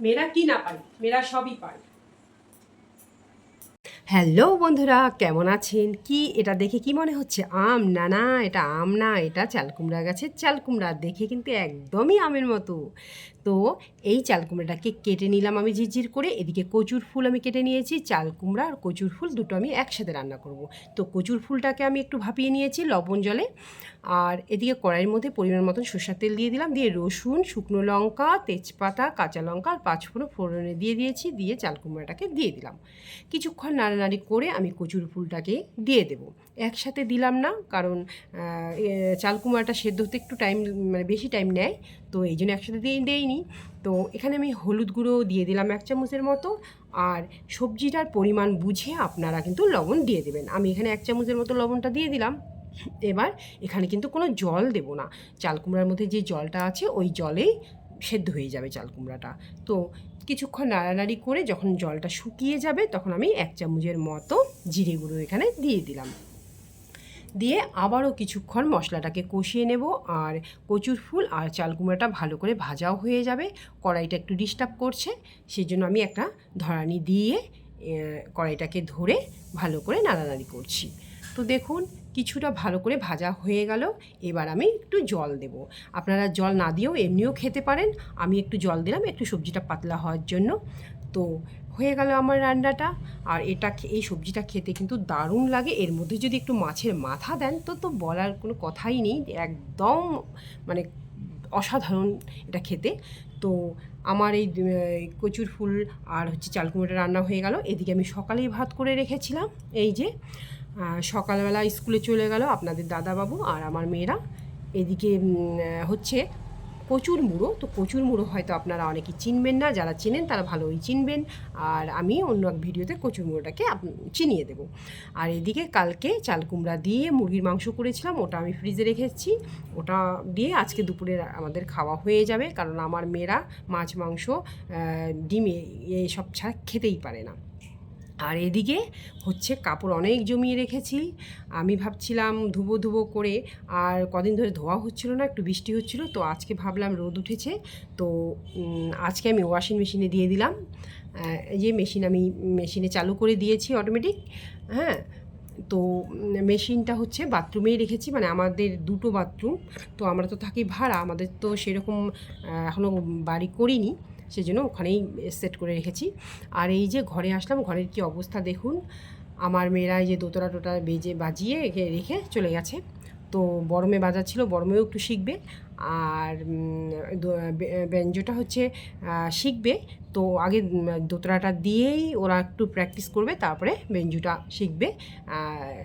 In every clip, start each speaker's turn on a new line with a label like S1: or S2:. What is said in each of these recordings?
S1: মেয়েরা কি না পারে? মেয়েরা সবই পারে। হ্যালো বন্ধুরা, কেমন আছেন? কি এটা দেখে কি মনে হচ্ছে? আম? না না, এটা আম না, এটা চালকুমড়া গাছের চালকুমড়া। দেখে কিন্তু একদমই আমের মতো। তো এই চাল কুমড়াটাকে কেটে নিলাম আমি ঝিরঝির করে। এদিকে কচুর ফুল আমি কেটে নিয়েছি, চাল কুমড়া আর কচুর ফুল দুটো আমি একসাথে রান্না করব। তো কচুর ফুলটাকে আমি একটু ভাপিয়ে নিয়েছি লবণ জলে। আর এদিকে কড়াইয়ের মধ্যে পরিমাণ মতন সর্ষার তেল দিয়ে দিলাম। দিয়ে রসুন, শুকনো লঙ্কা, তেজপাতা, কাঁচা লঙ্কা আর পাঁচফোড়ন ফোড়নে দিয়ে দিয়েছি। দিয়ে চাল কুমড়াটাকে দিয়ে দিলাম। কিছুক্ষণ নাড়ানাড়ি করে আমি কচুর ফুলটাকে দিয়ে দেব। একসাথে দিলাম না, কারণ চাল কুমড়াটা সেদ্ধ হতে একটু টাইম মানে বেশি টাইম নেয়। তো এই জন্য একসাথে দিয়ে দেইনি। তো এখানে আমি হলুদ গুঁড়ো দিয়ে দিলাম এক চামচের মতো। আর সবজিটার পরিমাণ বুঝে আপনারা কিন্তু লবণ দিয়ে দেবেন। আমি এখানে এক চামচের মতো লবণটা দিয়ে দিলাম। এবার এখানে কিন্তু কোনো জল দেব না। চাল কুমড়ার মধ্যে যে জলটা আছে, ওই জলেই সেদ্ধ হয়ে যাবে চাল কুমড়াটা। তো কিছুক্ষণ নাড়ানাড়ি করে যখন জলটা শুকিয়ে যাবে, তখন আমি এক চামচের মতো জিরে গুঁড়ো এখানে দিয়ে দিলাম। দিয়ে আবারও কিছুক্ষণ মশলাটাকে কষিয়ে নেব আর কচুর ফুল আর চাল কুমড়াটা ভালো করে ভাজাও হয়ে যাবে। কড়াইটা একটু ডিস্টার্ব করছে সেই জন্য আমি একটা ধরানি দিয়ে কড়াইটাকে ধরে ভালো করে নাড়ানাড়ি করছি। তো দেখুন কিছুটা ভালো করে ভাজা হয়ে গেল। এবার আমি একটু জল দেব। আপনারা জল না দিয়েও এমনিও খেতে পারেন। আমি একটু জল দিলাম, একটু সবজিটা পাতলা হওয়ার জন্য। তো হয়ে গেল আমার রান্নাটা। আর এটা এই সবজিটা খেতে কিন্তু দারুণ লাগে। এর মধ্যে যদি একটু মাছের মাথা দেন, তো তো বলার কোনো কথাই নেই। একদম মানে অসাধারণ এটা খেতে। তো আমার এই কচুর ফুল আর হচ্ছে চালকুমড়োটা রান্না হয়ে গেল। এদিকে আমি সকালেই ভাত করে রেখেছিলাম। এই যে সকালবেলা স্কুলে চলে গেল আপনাদের দাদাবাবু আর আমার মেয়েরা। এদিকে হচ্ছে কচুর মুড়ো। তো কচুর মুড়ো হয়তো আপনারা অনেকে চিনবেন না, যারা চেনেন তারা ভালোই চিনবেন। আর আমি অন্য এক ভিডিওতে কচুর মুড়োটাকে চিনিয়ে দেবো। আর এদিকে কালকে চাল কুমড়া দিয়ে মুরগির মাংস করেছিলাম, ওটা আমি ফ্রিজে রেখেছি ওটা দিয়ে আজকে দুপুরে আমাদের খাওয়া হয়ে যাবে, কারণ আমার মেয়েরা মাছ, মাংস ডিমে এসব ছাড়া খেতেই পারে না। আর এদিকে হচ্ছে কাপড় অনেক জমিয়ে রেখেছি। আমি ভাবছিলাম ধুবো ধুবো করে আর কদিন ধরে ধোয়া হচ্ছিল না, একটু বৃষ্টি হচ্ছিল, তো আজকে ভাবলাম রোদ উঠেছে। তো আজকে আমি ওয়াশিং মেশিনে দিয়ে দিলাম। যে মেশিন আমি মেশিনে চালু করে দিয়েছি অটোমেটিক হ্যাঁ? তো মেশিনটা হচ্ছে বাথরুমেই রেখেছি মানে আমাদের দুটো বাথরুম তো আমরা তো থাকি ভাড়া, আমাদের তো সেরকম এখনও বাড়ি করিনি। সেজন্য ওখানেই সেট করে রেখেছি। আর এই যে ঘরে আসলাম, ঘরের কি অবস্থা দেখুন। আমার মেয়েরা এই যে দোতরা টোটা বেজে, বাজিয়ে রেখে- চলে গেছে। তো বরমে বাজাচ্ছিল, বরমেও একটু শিখবে। আর ব্যঞ্জটা হচ্ছে শিখবে। তো আগে দোতরাটা দিয়েই ওরা একটু প্র্যাকটিস করবে, তারপরে বেঞ্জুটা শিখবে।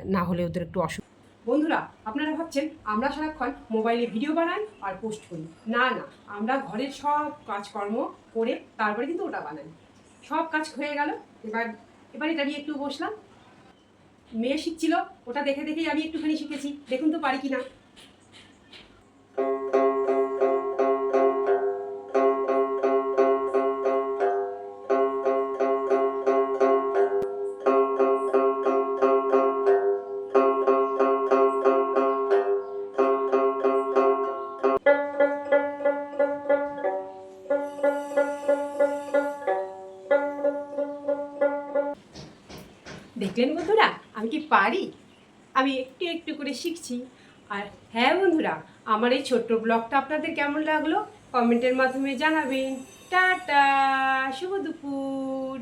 S1: না হলে ওদের একটু অসুবিধা বন্ধুরা, আপনারা ভাবছেন আমরা সারাক্ষণ মোবাইলে ভিডিও বানাই আর পোস্ট করি। না না, আমরা ঘরের সব কাজকর্ম করে তারপরে কিন্তু ওটা বানাই। সব কাজ হয়ে গেল, এবার, এবারে দাঁড়িয়ে একটু বসলাম। মেয়ে শিখছিল, ওটা দেখে দেখেই আমি একটুখানি শিখেছি। দেখুন তো পারি কি না দেখলেন বন্ধুরা? আমি কি পারি? আমি একটু একটু করে শিখছি। আর হ্যাঁ বন্ধুরা, আমার এই ছোট্ট ব্লগটা আপনাদের কেমন লাগল? কমেন্টের মাধ্যমে জানাবেন। টাটা, শুভ দুপুর।